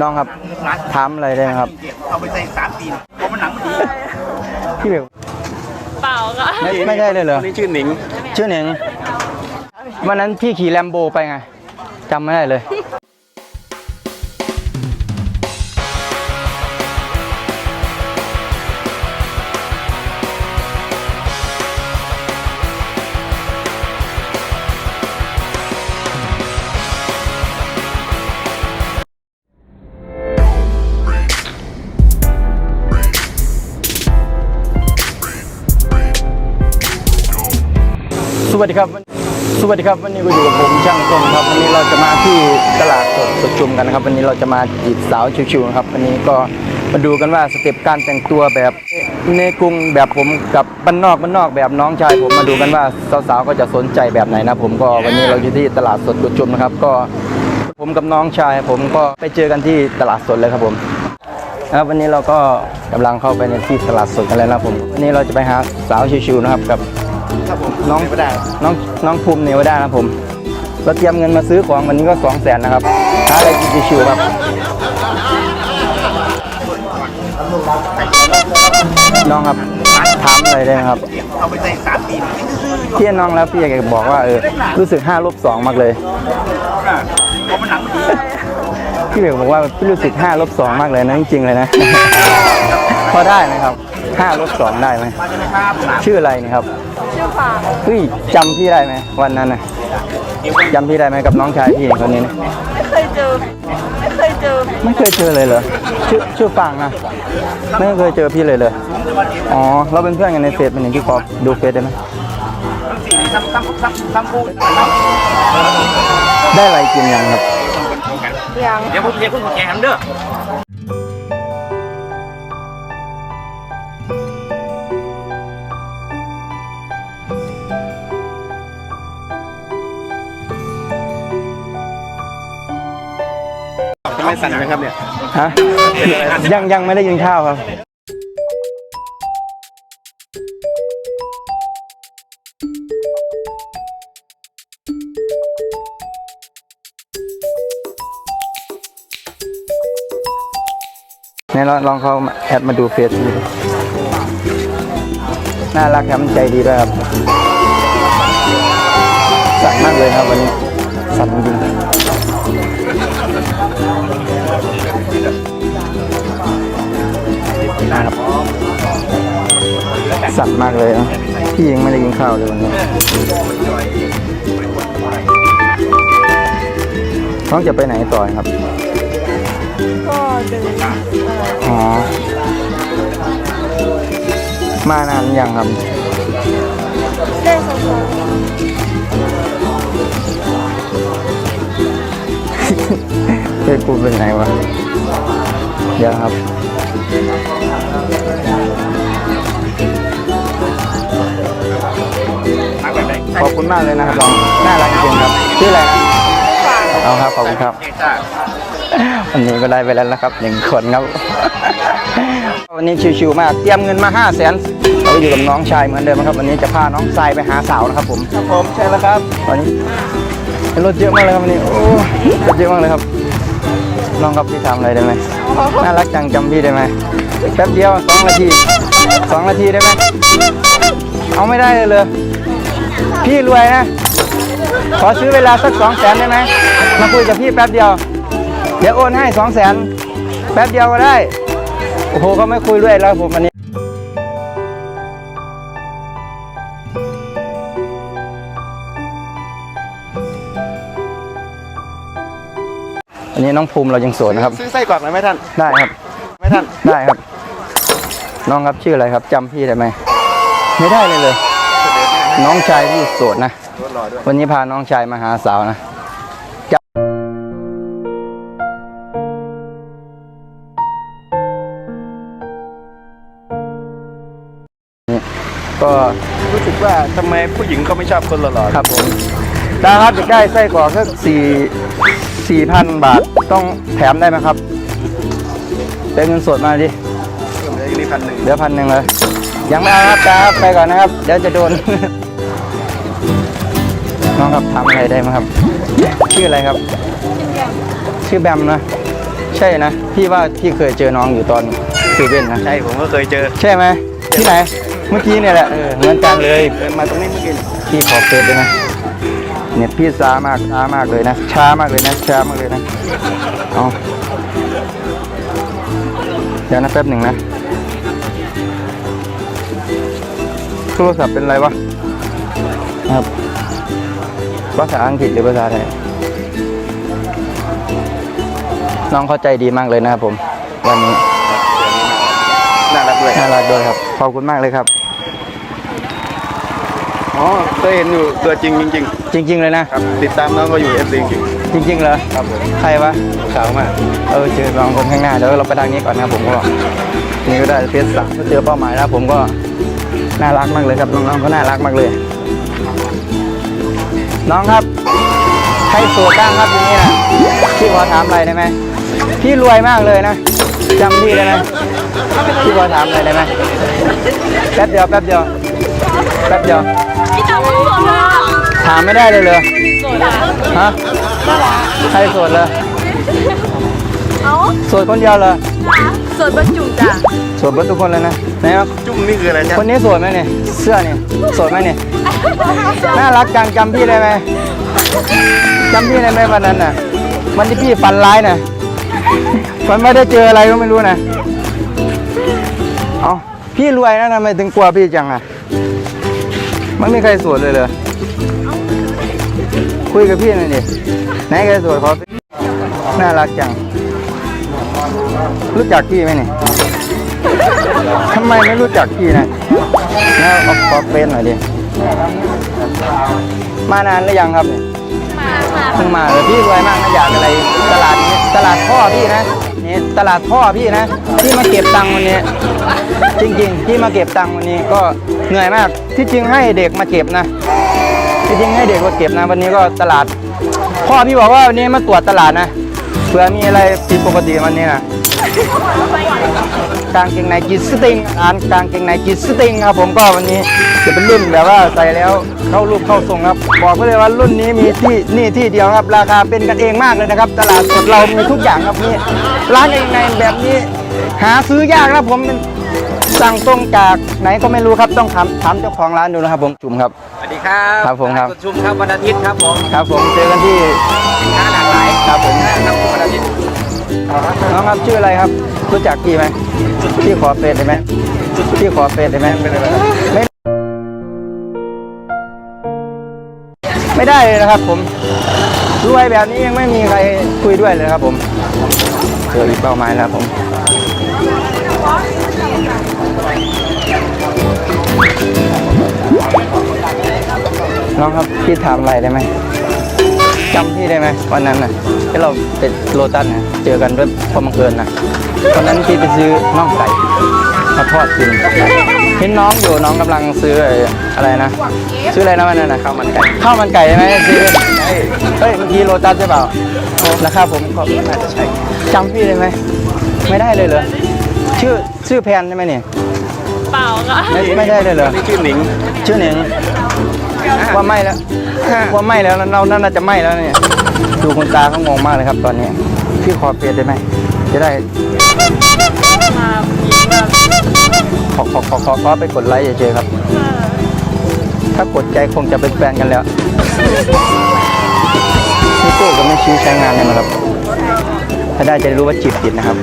น้องครับถามอะไรได้ไหมครับ เอาไปใส่สามตีนเพราะมันหนังมันดีพี่เบลเปล่าค่ะไม่ไม่ใช่เลยเหรอนี่ชื่อหนิง ชื่อหนิงวันนั้นพี่ขี่แลมโบไปไงจำไม่ได้เลย วัสดีครับ สวัสดีครับ วันนี้ก็อยู่กับผมช่างต้นครับ วันนี้เราจะมาที่ตลาดสดสุดชุมกันนะครับ วันนี้เราจะมาจีบสาวชิวๆนะครับ วันนี้ก็มาดูกันว่าสเต็ปการแต่งตัวแบบในกรุงแบบผมกับบ้านนอกบ้านนอกแบบน้องชายผมมาดูกันว่าสาวๆก็จะสนใจแบบไหนนะผมก็วันนี้เราอยู่ที่ตลาดสดสุดชุมนะครับ ก็ผมกับน้องชาย ผมก็ไปเจอกันที่ตลาดสดเลยครับผมครับวันนี้เราก็กำลังเข้าไปในที่ตลาดสดกันแล้วนะครับผมวันนี้เราจะไปหาสาวชิวๆนะครับกับ ครับผมน้องไม่ได้น้องน้องภูมิเนวด้านะครับผม เราเตรียมเงินมาซื้อของวันนี้ก็สองแสนนะครับหาอะไรกินชิวๆครับน้องครับถามอะไรได้ไหมครับเอาไปใส่สามตีนพี่น้องแล้วพี่อยากจะบอกว่าเออรู้สึก5ลบ2มากเลยเพราะมันหนังมันดีพี่เบลบอกว่าพี่รู้สึก5ลบ2มากเลยนะจริงๆเลยนะพอได้ไหมครับ5ลบ2ได้ไหมมาจะนะครับชื่ออะไรนี่ครับ ชื่อฝากเฮ้ยจำพี่ได้ไหมวันนั้นนะจำพี่ได้ไหมกับน้องชายพี่คนนี้นะไม่เคยเจอ ไม่เคยเจอ ไม่เคยเจอเลยเหรอชื่อชื่อฟางนะไม่เคยเจอพี่เลยเลยอ๋อเราเป็นเพื่อนกันในเฟซเป็นอย่างที่ขอดูเฟซได้ไหมทั้งสี่ทั้งทั้งทั้งทั้งคู่ได้อะไรกินยังครับยังเดี๋ยวผมเรียกคุณแกหันเด้อ ไม่สั่นไหมครับเนี่ยฮะยังยังไม่ได้กินข้าวครับนี่ลองลองเขาแอดมาดูเฟซดูน่ารักครับใจดีด้วยครับสั่นมากเลยครับวันนี้สั่นจริง ๆสั่นมากเลยนะพี่ยังไม่ได้กินข้าวเลยวันนี้น้องจะไปไหนต่อครับ ก็เดินอ๋อ มานานยังครับ ได้สองคนเฮ้ยกูเป็นไงวะ เดี๋ยวครับมาแบบไหน ขอบคุณมากเลยนะครับน้องน่ารักจริงๆครับชื่ออะไรนะเอาครับขอบคุณครับเจ๊จ้าวันนี้ก็ได้ไปแล้วนะครับหนึ่งคนครับ วันนี้ชิวๆมากเตรียมเงินมา5 0 0แสนเราอยู่กับน้องชายเหมือนเดิมครับ วันนี้จะพาน้องทรายไปหาสาวนะครับผมครับผมใช่แล้วครับวันนี้รถเยอะมากเลยครับวันนี้โอ้รถเยอะมากเลยครับน้องครับพี่ทำอะไรได้ไหมน่ารักจังจำพี่ได้ไหม แป๊บเดียวสองนาทีสองนาทีได้ไหมเอาไม่ได้เลยเลยพี่รวยนะ ขอซื้อเวลาสักสองแสนได้ไหมมาคุยกับพี่แป๊บเดียว เดี๋ยวโอนให้สองแสนแป๊บเดียวก็ได้ โอ้โหเขาไม่คุยด้วยแล้วผมวันนี้อันนี้น้องภูมิเรายังโสดนะครับ ซื้อไส้กรอกหน่อยไหมท่าน ได้ครับไหมท่าน ได้ครับ น้องครับชื่ออะไรครับจำพี่ได้ไหมไม่ได้เลยเลย น้องชายที่โสดนะรอด้วยวันนี้พาน้องชายมาหาสาวนะจะนี่ก็รู้สึกว่าทำไมผู้หญิงเขาไม่ชอบคนหล่อๆครับผมดาครับจะได้ไส้กรอกสักสี่สี่พันบาทต้องแถมได้ไหมครับเป็นเงินสดมาดิเหลืออยู่นี่ พันหนึ่งเหลือพันหนึ่งเลย ยังไม่เอาครับตาครับไปก่อนนะครับ เดี๋ยวจะโดน น้องครับทำอะไรได้ไหมครับ ชื่ออะไรครับ ชื่อแบมนะ ใช่นะ พี่ว่าพี่เคยเจอน้องอยู่ตอนซีเว่นนะ ใช่ผมก็เคยเจอ ใช่ไหม ที่ไหน เมื่อกี้เนี่ยแหละเออเหมือนกันเลย เดินมาตรงนี้เมื่อกี้พี่ขอเฟซได้ไหมเนี่ยพี่ช้ามากช้ามากเลยนะ ช้ามากเลยนะ ช้ามากเลยนะ เอาเดี๋ยวนะแป๊บหนึ่งนะ โทรศัพท์เป็นไรวะครับ ภาษาอังกฤษหรือภาษาไทย น้องเข้าใจดีมากเลยนะครับผม วันนี้ น่ารักด้วยน่ารักด้วยครับ ขอบคุณมากเลยครับ อ๋อเคยเห็นอยู่ตัวจริงจริงจริง ๆ เลยนะ ๆครับ ติดตามน้องก็อยู่เอฟซีจริงจริงๆเหรอๆครับผมใครวะ ขาวมากเออเจอสองคนข้างหน้าเดี๋ยวเราไปทางนี้ก่อนนะครับผมก็นี่ก็ได้เฟสสามก็เจอเป้าหมายแล้วผมก็ น่ารักมากเลยครับน้องๆก็น่ารักมากเลย น้องครับใครโสดบ้างครับทีนี้นะพี่ขอถามอะไรได้ไหมพี่รวยมากเลยนะจำพี่ได้ไหมพี่ขอถามอะไรได้ไหมแป๊บเดียวแป๊บเดียวแป๊บเดียวพี่ตาไม่โสดเลยถามไม่ได้เลยเลยโสดอะฮะใครโสดเลยเอ้าโสดคนเดียวเลยโสดบรรจุจ้ะ โสดเบิดทุกคนเลยนะไหนครับจุ้มนี่คืออะไรจ๊ะคนนี้โสดไหมเนี่ยเสื้อเนี่ยโสดไหมเนี่ยน่ารักจังจำพี่ได้ไหมจำพี่ได้ไหมวันนั้นน่ะวันที่พี่ฝันร้ายน่ะฝันไม่ได้เจออะไรก็ไม่รู้นะเอาพี่รวยนะทำไมถึงกลัวพี่จังอะไม่มีใครโสดเลยเลยคุยกับพี่หน่อยดิไหนใครโสดขอสิน่ารักจังรู้จักพี่ไหมเนี่ย ทำไมไม่รู้จักพี่นะนะเอาขอเฟซหน่อยดิ มานานหรือยังครับเนี่ยมามาเพิ่งมาเลยพี่รวยมากนะอยากอะไร ตลาดนี้ตลาดพ่อพี่นะนี่ตลาดพ่อพี่นะที่มาเก็บตังค์วันนี้จริงๆที่มาเก็บตังค์วันนี้ก็เหนื่อยมากที่จริงให้เด็กมาเก็บนะที่จริงให้เด็กมาเก็บนะวันนี้ก็ตลาด พ่อพี่บอกว่าวันนี้มาตรวจตลาดนะเผื่อมีอะไรผิดปกติวันนี้นะ กางเกงในจีสติงร้านกางเกงในจีสติงครับผมก็วันนี้จะเป็นรุ่นแบบว่าใส่แล้วเข้ารูปเข้าทรงครับ บอกไว้เลยว่ารุ่นนี้มีที่นี่ที่เดียวครับ ราคาเป็นกันเองมากเลยนะครับ ตลาดสดเรามีทุกอย่างครับนี่ร้านกางเกงในแบบนี้หาซื้อยากครับผมสั่งตรงจากไหนก็ไม่รู้ครับต้องถามถามเจ้าของร้านดูนะครับผมจุ่มครับ สวัสดีครับครับผมครับณชุมครับวันอาทิตย์ครับผมครับผมเจอกันที่สินค้าหลากหลายครับผมครับทุกวันอาทิตย์น้องครับชื่ออะไรครับ รู้จักพี่ไหมพี่ขอเฟซได้ไหมพี่ขอเฟซได้ไหมไม่ไม่ได้เลยนะครับ ผมรวยแบบนี้ยังไม่มีใครคุยด้วยเลยครับ ผมเจออีกเป้าหมายแล้วครับผมน้องครับพี่ถามอะไรได้ไหมจำพี่ได้ไหมวันนั้นน่ะที่เราเป็นโลตัสนะเจอกันด้วยพอมังเกินนะ วันนั้นพี่ไปซื้อน่องไก่มาทอดกินเห็นน้องอยู่น้องกำลังซื้อไอ้อะไรนะ ซื้ออะไรนะวันนั้นนะข้าวมันไก่ข้าวมันไก่ใช่ไหมซื้อเฮ้ยเมื่อกี้โลตัสใช่เปล่านะครับผมก็น่าจะใช่จำพี่ได้ไหมไม่ได้เลยเหรอชื่อชื่อแพนใช่ไหมเนี่ยเปล่าค่ะไม่ไม่ได้เลยเหรอนี่ชื่อหนิงชื่อหนิงว่าไม่แล้วว่าไม่แล้วเราน่าจะไม่แล้วเนี่ยดูคุณตาเขางงมากเลยครับ ตอนนี้พี่ขอเปลี่ยนได้ไหมจะได้มายิงแบบ ขอขอขอขอขอไปกดไลค์เฉยๆครับ ถ้ากดใจคงจะเป็นแฟนกันแล้วนี่โก้ก็ไม่ชี้ใช้งานเลยนะครับ ถ้าได้จะรู้ว่าจีบติดนะครับ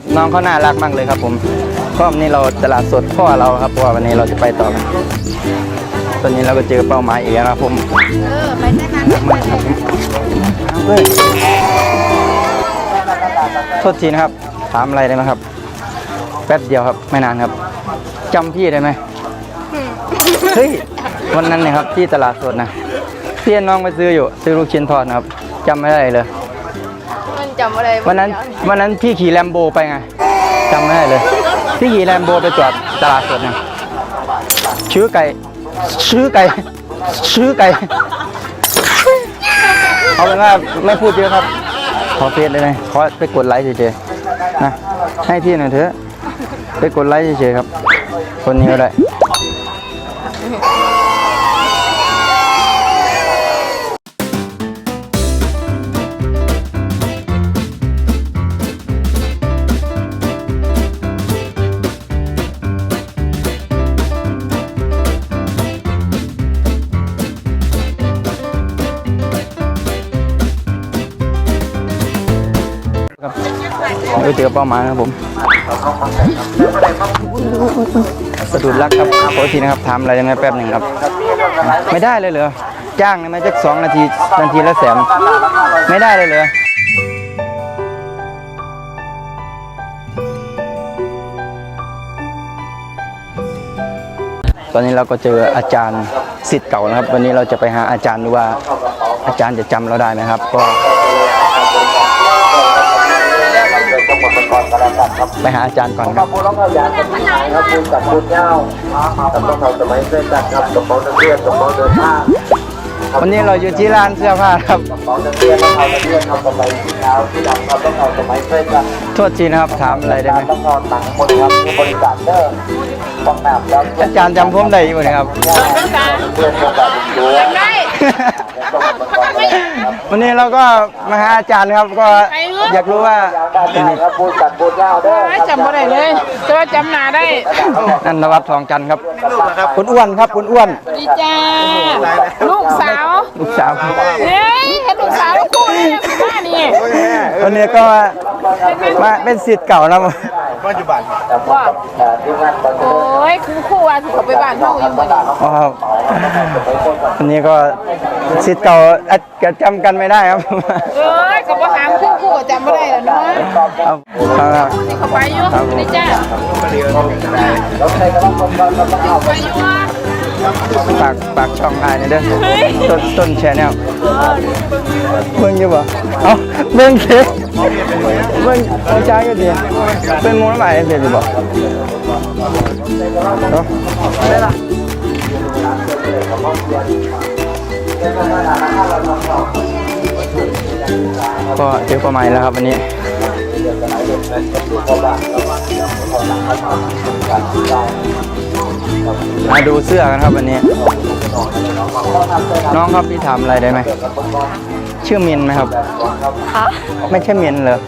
ครับน้องเขาน่ารักมากเลยครับ ผมก็วันนี้เราตลาดสดพ่อเราครับเพราะว่าวันนี้เราจะไปต่อกันตอนนี้เราก็เจอเป้าหมายอีกแล้วนะครับผมเออไปแค่นั้นรักมากครับผมเอาเว้ยโทษทีนะครับ ถามอะไรได้ไหมครับ แป๊บเดียวครับไม่นานครับจำพี่ได้ไหมเฮ้ยวันนั้นเนี่ยครับที่ตลาดสดนะพี่น้องไปซื้ออยู่ ซื้อลูกชิ้นทอดนะครับจำไม่ได้เลยมัน จำอะไรวันนั้นวันนั้นพี่ขี่แลมโบไปไงจำไม่ได้เลย พี่ขี่แลมโบไปจอดตลาดสดนะชื่อไก่ ชื่อไก่ ชื่อไก่ เอาเป็นว่าไม่พูดเยอะครับ ขอเฟซเลยนะขอไปกดไลค์เฉยๆนะให้พี่หน่อยเถอะ ไปกดไลค์เฉยๆครับ คนนี้ก็ได้ ก๋วยเตี๋ยวเป้าหมายครับผมสะดุดรักครับขออีกทีนะครับทำอะไรได้ไหมแป๊บหนึ่งครับ ไม่ได้เลยเหรอจ้างได้ไหมจักสองนาทีนาทีละแสนไม่ได้เลยเหรอตอนนี้เราก็เจออาจารย์สิทธิ์เก่านะครับ วันนี้เราจะไปหาอาจารย์ดูว่าอาจารย์จะจำเราได้ไหมครับ ก็ ไปหาอาจารย์ก่อนครับผู้ร้องขยานกับผู้ชายครับผู้จัดผู้เจ้าตำรวจเขาสมัยเส้นจัดครับกระเป๋านักเรียนกระเป๋าเดินทางวันนี้เราอยู่ที่ร้านเสื้อผ้าครับกระเป๋านักเรียนต้องเอานักเรียนทำกำไรสีขาวที่ดำครับต้องเอาสมัยเส้นจัดโทษทีนะครับถามอะไรได้ไหมต้องเอาตังค์หมดครับที่บริจาคเด้อต้องนำครับอาจารย์จำผมได้อยู่ไหมครับ เพื่อนโอกาสดีด้วยได้ วันนี้เราก็มาหาอาจารย์ครับก็อยากรู้ว่าได้ครับผู้จัดผู้เจ้าเด้อจำบ่ได้เลยแต่ว่าจำหนาได้นันทวัฒน์ทองจันทร์ครับคุณอ้วนครับคุณอ้วนดีจ้าลูกสาวลูกสาวเฮ้ยเห็นลูกสาวคู่นี่ยังมีบ้านนี่วันนี้ก็มาเป็นสิทธิ์เก่าแล้ วว่าที่งานบันเทิโอ้ยคือคู่ว่าที่เขาไปบ้านเขาอยู่บ่นี่อ๋อครับวันนี้ก็สิทธิ์เก่าอาจจะจำกันไม่ได้ครับ เอ้ยก็บ่ถามคู่คู่ก็จำบ่ได้แล้วเนาะครับครับที่เขาไปอยู่ดีจ้าแล้วใครก็ต้องคนก็ต้องเอาไปอยู่ว่าปากปากช่องอายหนอยเด้อต้นต้นแชนแนลเบิ่งอยู่บ่เอ้าเบิ่งสิ เบิ่งเอาจ้าก็ดีเป็นมูน้ำลายเผ็ดอยู่บ่เนาะก็เจอประมาณแล้วครับวันนี้มาดูเสื้อกันครับวันนี้ น้องครับพี่ถามอะไรได้ไหม ชื่อมินไหมครับไม่ใช่มินเหรอ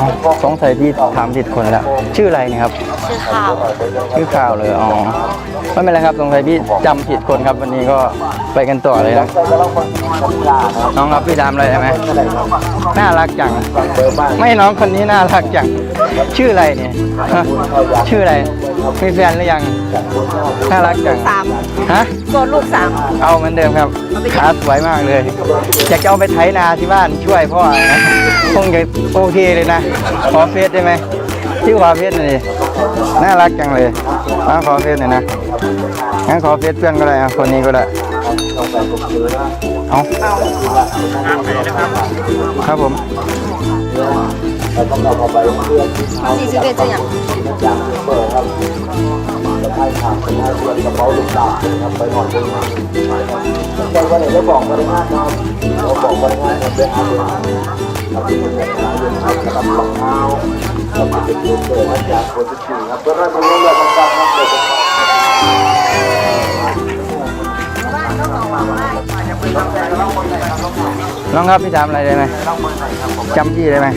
อ๋อสงสัยพี่ถามผิดคนแล้วชื่ออะไรเนี่ยครับ ชื่อข่าวชื่อข่าวเลยอ๋อไม่เป็นไรครับสงสัยพี่จำผิดคนครับ วันนี้ก็ไปกันต่อเลยนะน้องครับพี่ถามอะไรได้ไหมน่ารักจังไม่น้องคนนี้น่ารักจังชื่ออะไรเนี่ยฮะชื่ออะไรมีแฟนหรือยังน่ารักจังสามฮะโกนลูกสามเอาเหมือนเดิมครับขาสวยมากเลย อยากจะเอาไปไถนาที่บ้านช่วยพ่อนะคงจะโอเคเลยนะ ขอเฟซได้ไหมชื่อขอเฟซหน่อยดิน่ารักจังเลยมาขอเฟซหน่อยนะงั้นขอเฟซเพื่อนก็ได้อะคนนี้ก็ได้เอาครับผมเขาสี่สิบเอ็ดจะ อย่างกระเป๋าลูกสาครับไปหน่อยนึงแต่วันไหนได้บอกบริงานครับเราบอกบริงานครับไปหาเรื่องครับที่เป็นงานเรื่องครับกระดับรองเท้าครับเป็นตัวเกิดมาจากคนที่สี่ครับเพื่อให้มันเรื่องเรื่องต่างๆครับเกิดน้องครับพี่ถามอะไรได้ไหมจำพี่ได้ไหม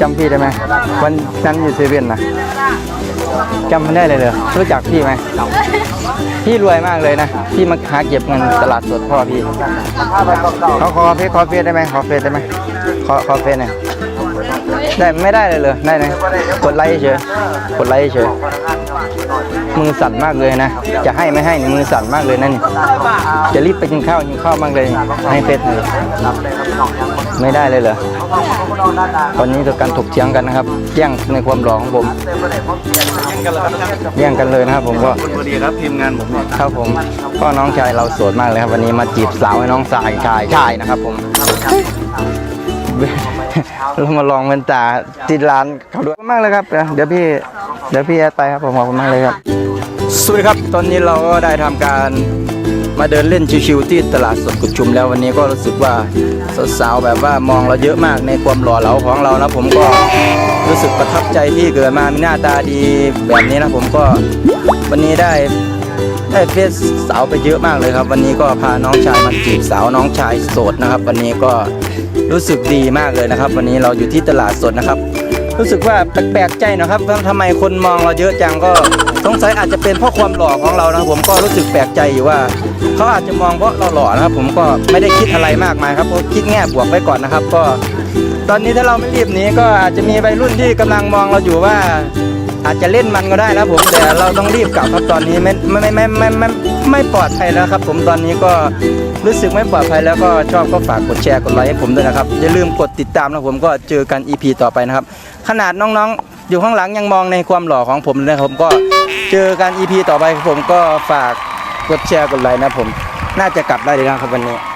จำพี่ได้ไหมวันนั้นอยู่เซเว่นนะ จำไม่ได้เลยเหรอรู้จักพี่ไหมพี่รวยมากเลยนะ พี่มาหาเก็บเงินตลาดสดพ่อพี่เขาขอเฟซขอเฟซได้ไหมขอเฟซได้ไหมขอขอเฟซหน่อยได้ไม่ได้เลยเหรอได้ไหมกดไลค์เฉยกดไลค์เฉยมือสั่นมากเลยนะ จะให้ไม่ให้นี่มือสั่นมากเลยนะนี่จะรีบไปกินข้าวกินข้าวมากเลยให้เฟซเลยไม่ได้เลยเหรอตอนนี้ตัวการถกเถียงกันนะครับแย่งในความหล่อของผม แย่งกันเลยนะครับผมก็สวัสดีครับทีมงานผมครับผมก็น้องชายเราโสดมากเลยครับ วันนี้มาจีบสาวให้น้องชายชายชายนะครับผมเรามาลองเป็นตาติดร้านเขาด้วยมากเลยครับ เดี๋ยวพี่เดี๋ยวพี่แอดไปครับผมขอบคุณมากเลยครับสวัสดีครับ ตอนนี้เราก็ได้ทำการ มาเดินเล่นชิวๆที่ตลาดสดกุดชุมแล้ววันนี้ก็รู้สึกว่าสาวๆแบบว่ามองเราเยอะมากในความหล่อเหลาของเรานะผมก็รู้สึกประทับใจที่เกิดมามีหน้าตาดีแบบนี้นะผมก็วันนี้ได้ได้เฟซสาวไปเยอะมากเลยครับ วันนี้ก็พาน้องชายมาจีบสาวน้องชายโสดนะครับ วันนี้ก็รู้สึกดีมากเลยนะครับ วันนี้เราอยู่ที่ตลาดสดนะครับ รู้สึกว่าแปลกใจนะครับว่าทำไมคนมองเราเยอะจังก็สงสัยอาจจะเป็นเพราะความหล่อของเรานะผมก็รู้สึกแปลกใจอยู่ว่าเขาอาจจะมองเพราะเราหล่อนะครับ ผมก็ไม่ได้คิดอะไรมากมายครับก็คิดแง่บวกไว้ก่อนนะครับ ก็ ตอนนี้ถ้าเราไม่รีบหนีก็อาจจะมีวัยรุ่นที่กำลังมองเราอยู่ว่า อาจจะเล่นมันก็ได้นะผมแต่เราต้องรีบกลับครับตอนนี้ไม่ไม่ไม่ไม่ไม่ไม่ปลอดภัยแล้วครับ ผมตอนนี้ก็ รู้สึกไม่ปลอดภัยแล้วก็ชอบก็ฝากกดแชร์กดไลค์ให้ผมด้วยนะครับอย่าลืมกดติดตามนะผมก็เจอกัน EP ต่อไปนะครับ ขนาดน้องๆ อยู่ข้างหลังยังมองในความหล่อของผมเลยนะครับผมก็เจอกัน EP ต่อไปผมก็ฝากกดแชร์กดไลค์นะผม น่าจะกลับได้เลยนะครับวันนี้